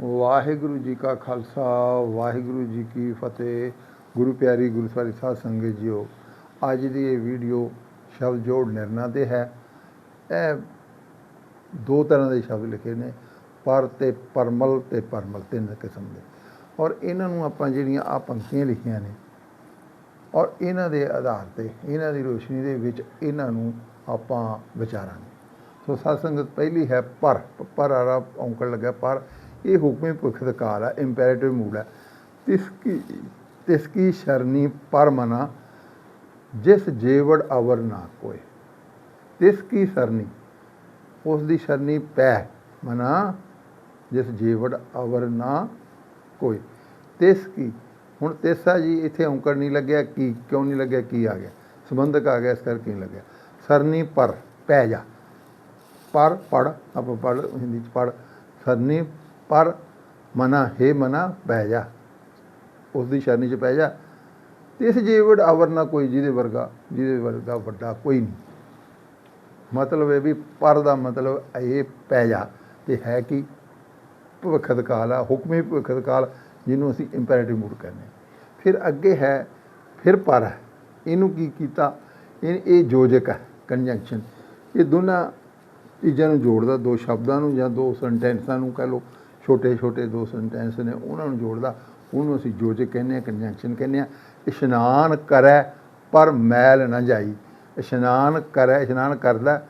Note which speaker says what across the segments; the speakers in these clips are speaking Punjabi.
Speaker 1: ਵਾਹਿਗੁਰੂ ਜੀ ਕਾ ਖਾਲਸਾ, ਵਾਹਿਗੁਰੂ ਜੀ ਕੀ ਫਤਿਹ। ਗੁਰੂ ਪਿਆਰੀ ਗੁਰੂ ਸਾਰੀ ਸਾਧ ਸੰਗਤ ਜੀਓ, ਅੱਜ ਦੀ ਇਹ ਵੀਡੀਓ ਸ਼ਬਦ ਜੋੜ ਨਿਰਣਾ ਤੇ ਹੈ। ਇਹ ਦੋ ਤਰ੍ਹਾਂ ਦੇ ਸ਼ਬਦ ਲਿਖੇ ਨੇ, ਪਰ ਤੇ ਪਰਮਲ ਤੇ ਪਰਮਲ, ਤਿੰਨ ਕਿਸਮ ਦੇ। ਔਰ ਇਹਨਾਂ ਨੂੰ ਆਪਾਂ ਜਿਹੜੀਆਂ ਆ ਪੰਕਤੀਆਂ ਲਿਖੀਆਂ ਨੇ, ਔਰ ਇਹਨਾਂ ਦੇ ਆਧਾਰ ਤੇ, ਇਹਨਾਂ ਦੀ ਰੋਸ਼ਨੀ ਦੇ ਵਿੱਚ ਇਹਨਾਂ ਨੂੰ ਆਪਾਂ ਵਿਚਾਰਾਂਗੇ। ਸੋ ਸਾਧ ਸੰਗਤ, ਪਹਿਲੀ ਹੈ ਪਰ ਪਰ ਆਰਾ ਔਂਕੜ ਲੱਗਾ ਪਰ ਇਹ ਹੁਕਮੇ ਭੁਖ ਦਾ ਕਾਲ ਹੈ ਇੰਪੈਰੇਟਿਵ ਮੂਡ ਹੈ ਤਿਸ ਕੀ ਤਿਸ ਕੀ ਸ਼ਰਨੀ ਪਰ ਮਨਾ, ਜਿਸ ਜੇਵੜ ਅਵਰ ਨਾ ਕੋਏ। ਤਿਸ ਕੀ ਸਰਨੀ? ਉਸ ਦੀ ਸ਼ਰਨੀ ਪੈ, ਮਨਾ, ਜਿਸ ਜੀਵੜ ਅਵਰ ਨਾ ਕੋਈ ਤਿਸ ਕੀ? ਹੁਣ ਤੇਸਾ ਜੀ, ਇੱਥੇ ਔਂਕੜ ਨਹੀਂ ਲੱਗਿਆ, ਕੀ, ਕਿਉਂ ਨਹੀਂ ਲੱਗਿਆ, ਕੀ ਆ ਗਿਆ? ਸੰਬੰਧਕ ਆ ਗਿਆ, ਇਸ ਕਰਕੇ ਨਹੀਂ ਲੱਗਿਆ। ਸਰਨੀ ਪਰ, ਪੈ ਜਾ। ਪਰ ਪੜ ਆਪਾਂ ਪੜ ਹਿੰਦੀ ਚ ਪੜ ਸਰਨੀ ਪਰ ਮਨਾ, ਹੈ ਮਨਾ, ਪੈ ਜਾ। ਉਸ ਦੀ ਸ਼ਰਨੀ ਚ ਪੈ ਜਾ। ਤਿਸ ਜੀਵੜ ਅਵਰ ਨਾ ਕੋਈ, ਜਿਹਦੇ ਵਰਗਾ ਜਿਹਦੇ ਵਰਗਾ ਵੱਡਾ ਕੋਈ ਨਹੀਂ। ਮਤਲਬ ਇਹ ਵੀ ਪਰ ਦਾ ਮਤਲਬ ਇਹ ਪੈ ਜਾ ਤੇ ਹੈ ਕਿ? ਭਵਿੱਖਤ ਕਾਲ ਆ, ਹੁਕਮੀ ਭਵਿੱਖਤ ਕਾਲ ਜਿਹਨੂੰ ਅਸੀਂ ਇੰਪੈਰੇਟਿਵ ਮੂਡ ਕਹਿੰਦੇ ਫਿਰ ਅੱਗੇ ਹੈ, ਫਿਰ ਪਰ ਹੈ। ਇਹਨੂੰ ਕੀ ਕੀਤਾ? ਇਹ ਇਹ ਯੋਜਕ ਹੈ ਕੰਜੰਕਸ਼ਨ ਇਹ ਦੋਨਾਂ ਚੀਜ਼ਾਂ ਨੂੰ ਜੋੜਦਾ, ਦੋ ਸ਼ਬਦਾਂ ਨੂੰ ਜਾਂ ਦੋ ਸੈਂਟੈਂਸਾਂ ਨੂੰ ਕਹ ਲਓ। ਛੋਟੇ ਛੋਟੇ ਦੋ ਸੈਂਟੈਂਸ ਨੇ, ਉਹਨਾਂ ਨੂੰ ਜੋੜਦਾ, ਉਹਨੂੰ ਅਸੀਂ ਯੋਜਕ ਕਹਿੰਦੇ ਆ ਕੰਜੰਕਸ਼ਨ ਕਹਿੰਦੇ ਆ ਇਸ਼ਨਾਨ ਕਰੈ, ਪਰ ਮੈਲ ਨਾ ਜਾਈ। ਇਸ਼ਨਾਨ ਕਰੈ, ਇਸ਼ਨਾਨ ਕਰਦਾ,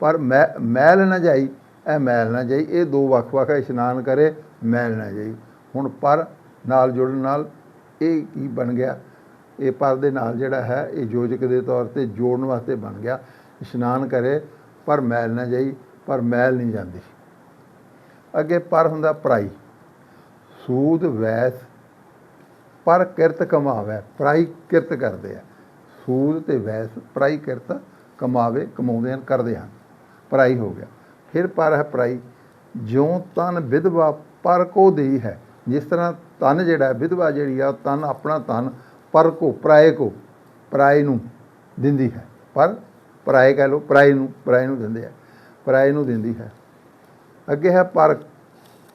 Speaker 1: ਪਰ ਮੈ, ਮੈਲ ਨਾ ਜਾਈ, ਇਹ ਮੈਲ ਨਾ ਜਾਈ। ਇਹ ਦੋ ਵੱਖ-ਵੱਖ ਹੈ, ਇਸ਼ਨਾਨ ਕਰੇ, ਮੈਲ ਨਾ ਜਾਈ। ਹੁਣ ਪਰ ਨਾਲ ਜੁੜਨ ਨਾਲ ਇਹ ਕੀ ਬਣ ਗਿਆ? ਇਹ ਪਰ ਦੇ ਨਾਲ ਜਿਹੜਾ ਹੈ, ਇਹ ਯੋਜਕ ਦੇ ਤੌਰ ਤੇ ਜੋੜਨ ਵਾਸਤੇ ਬਣ ਗਿਆ। ਇਸ਼ਨਾਨ ਕਰੇ, ਪਰ ਮੈਲ ਨਾ ਜਾਈ, ਪਰ ਮੈਲ ਨਹੀਂ ਜਾਂਦੀ। ਅੱਗੇ ਪਰ ਹੁੰਦਾ ਪਰਾਈ ਸੂਦ ਵੈਸ ਪਰ ਕਿਰਤ ਕਮਾਵੇ ਪਰਾਈ ਕਿਰਤ ਕਰਦੇ ਆ। ਸੂਦ ਤੇ ਵੈਸ ਪਰਾਈ ਕਿਰਤ ਕਮਾਵੇ, ਕਮਾਉਂਦੇ ਹਨ, ਕਰਦੇ ਹਨ। ਪਰਾਈ ਹੋ ਗਿਆ। ਫਿਰ ਪਰ ਹੈ ਪਰਾਈ ਜਿਉ ਤਨ ਵਿਧਵਾ ਪਰ ਕੋ ਦੇਈ ਹੈ। ਜਿਸ ਤਰ੍ਹਾਂ ਤਨ ਜਿਹੜਾ ਵਿਧਵਾ ਜਿਹੜੀ ਆ ਤਨ ਆਪਣਾ ਤਨ ਪਰ ਕੋ, ਪਰਾਏ ਕੋ, ਪਰਾਏ ਨੂੰ ਦਿੰਦੀ ਹੈ। ਪਰ ਪਰਾਏ ਕਹ ਲੋ ਪਰਾਏ ਨੂੰ ਪਰਾਏ ਨੂੰ ਦਿੰਦੇ ਆ। ਪਰਾਏ ਨੂੰ ਦਿੰਦੀ ਹੈ। ਅੱਗੇ ਹੈ ਪਰ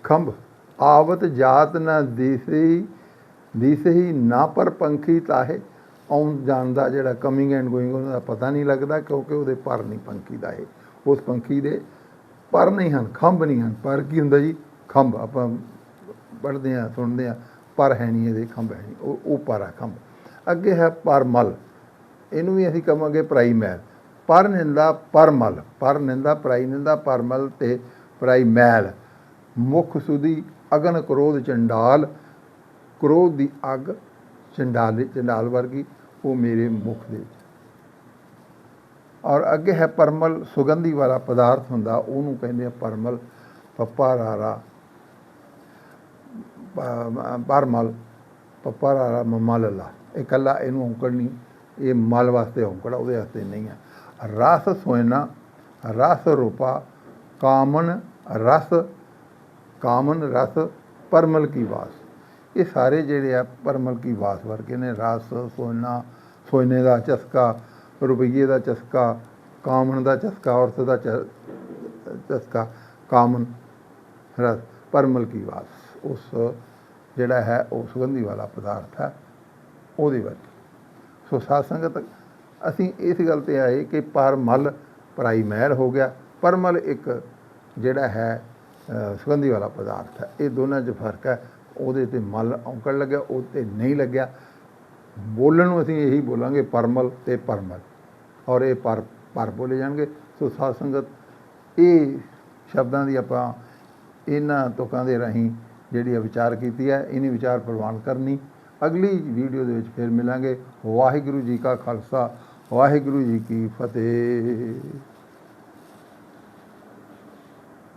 Speaker 1: ਖੰਭ। ਆਵਤ ਜਾਤ ਨਾ ਦਿਸਈ ਦਿਸਈ ਨਾ ਪਰ ਪੰਖੀ ਤਾਹੇ। ਆਉਣ ਜਾਣ ਦਾ ਜਿਹੜਾ ਕਮਿੰਗ ਐਂਡ ਗੋਇੰਗ ਉਹਨਾਂ ਦਾ ਪਤਾ ਨਹੀਂ ਲੱਗਦਾ ਕਿਉਂਕਿ ਉਹਦੇ ਪਰ ਨਹੀਂ ਪੰਖੀ ਦਾ ਇਹ ਉਸ ਪੰਖੀ ਦੇ ਪਰ ਨਹੀਂ ਹਨ, ਖੰਭ ਨਹੀਂ ਹਨ। ਪਰ ਕੀ ਹੁੰਦਾ ਜੀ? ਖੰਭ, ਆਪਾਂ ਪੜ੍ਹਦੇ ਆ ਸੁਣਦੇ ਆ ਪਰ ਹੈ ਨਹੀਂ ਇਹਦੇ, ਖੰਭ ਹੈ ਨਹੀਂ। ਉਹ ਉਹ ਪਰ ਆ, ਖੰਭ। ਅੱਗੇ ਹੈ ਪਰਮਲ ਇਹਨੂੰ ਵੀ ਅਸੀਂ ਕਹਾਂਗੇ ਪ੍ਰਾਈ ਮੈਲ ਪਰ ਨਿੰਦਾ ਪਰਮਲ ਪਰ ਨਿੰਦਾ, ਪ੍ਰਾਈ ਨਿੰਦਾ ਪਰਮਲ ਤੇ ਪ੍ਰਾਈ ਮੈਲ। ਮੁਖ ਸੁਦੀ ਅਗਨ ਕ੍ਰੋਧ ਚੰਡਾਲ, ਕ੍ਰੋਧ ਦੀ ਅੱਗ ਚੰਡਾਲ ਚੰਡਾਲ ਵਰਗੀ, ਉਹ ਮੇਰੇ ਮੁਖ ਦੇ ਔਰ ਅੱਗੇ ਹੈ ਪਰਮਲ ਸੁਗੰਧੀ ਵਾਲਾ ਪਦਾਰਥ ਹੁੰਦਾ, ਉਹਨੂੰ ਕਹਿੰਦੇ ਆ ਪਰਮਲ ਪੱਪਾ ਰਾਰਾ ਪਰਮਲ ਪੱਪਾ ਰਾਰਾ ਮਮਲਲਾ। ਇਹ ਇਕੱਲਾ ਇਹਨੂੰ ਔਂਕੜ ਨਹੀਂ, ਇਹ ਮਲ ਵਾਸਤੇ ਔਂਕੜ ਉਹਦੇ ਵਾਸਤੇ ਨਹੀਂ ਹੈ ਰਸ ਸੋਇਨਾ, ਰਸ ਰੂਪਾ ਕਾਮਨ ਰਸ ਕਾਮਨ ਰਸ, ਪਰਮਲ ਕੀ ਵਾਸ। ਇਹ ਸਾਰੇ ਜਿਹੜੇ ਆ ਪਰਮਲ ਕੀ ਵਾਸ ਵਰਗੇ ਨੇ, ਰਸ, ਸੋਨਾ, ਸੋਨੇ ਦਾ ਚਸਕਾ, ਰੁਪਈਏ ਦਾ ਚਸਕਾ, ਕਾਮਨ ਦਾ ਚਸਕਾ, ਔਰਤ ਦਾ ਚਸਕਾ, ਕਾਮਨ ਰਸ, ਪਰਮਲ ਕੀ ਵਾਸ। ਉਸ ਜਿਹੜਾ ਹੈ, ਉਹ ਸੁਗੰਧੀ ਵਾਲਾ ਪਦਾਰਥ ਹੈ, ਉਹਦੇ ਵਰਗੀ ਸੋ ਸਾਧ ਸੰਗਤ, ਅਸੀਂ ਇਸ ਗੱਲ ਤੇ ਆਏ ਕਿ ਪਰਮਲ ਪਰਾਈ ਮਹਿਲ ਹੋ ਗਿਆ। ਪਰਮਲ ਇੱਕ ਜਿਹੜਾ ਹੈ ਸੁਗੰਧੀ ਵਾਲਾ ਪਦਾਰਥ ਹੈ। ਇਹ ਦੋਨਾਂ 'ਚ ਫ਼ਰਕ ਹੈ। ਉਹਦੇ ਤੇ ਮਲ ਔਂਕੜ ਲੱਗਿਆ, ਉਹ ਤੇ ਨਹੀਂ ਲੱਗਿਆ। ਬੋਲਣ ਨੂੰ ਅਸੀਂ ਇਹੀ ਬੋਲਾਂਗੇ ਪਰਮਲ ਤੇ ਪਰਮਲ। ਔਰ ਇਹ ਪਰ ਪਰ ਬੋਲੇ ਜਾਣਗੇ। ਸੋ ਸਾਧ ਸੰਗਤ, ਇਹ ਸ਼ਬਦਾਂ ਦੀ ਆਪਾਂ ਇਹਨਾਂ ਤੁਕਾਂ ਦੇ ਰਾਹੀਂ ਜਿਹੜੀ ਆ ਵਿਚਾਰ ਕੀਤੀ ਹੈ ਇਹਨੇ ਵਿਚਾਰ ਪ੍ਰਵਾਨ ਕਰਨੀ। ਅਗਲੀ ਵੀਡੀਓ ਦੇ ਵਿੱਚ ਫਿਰ ਮਿਲਾਂਗੇ। ਵਾਹਿਗੁਰੂ ਜੀ ਕਾ ਖਾਲਸਾ, ਵਾਹਿਗੁਰੂ ਜੀ ਕੀ ਫਤਿਹ।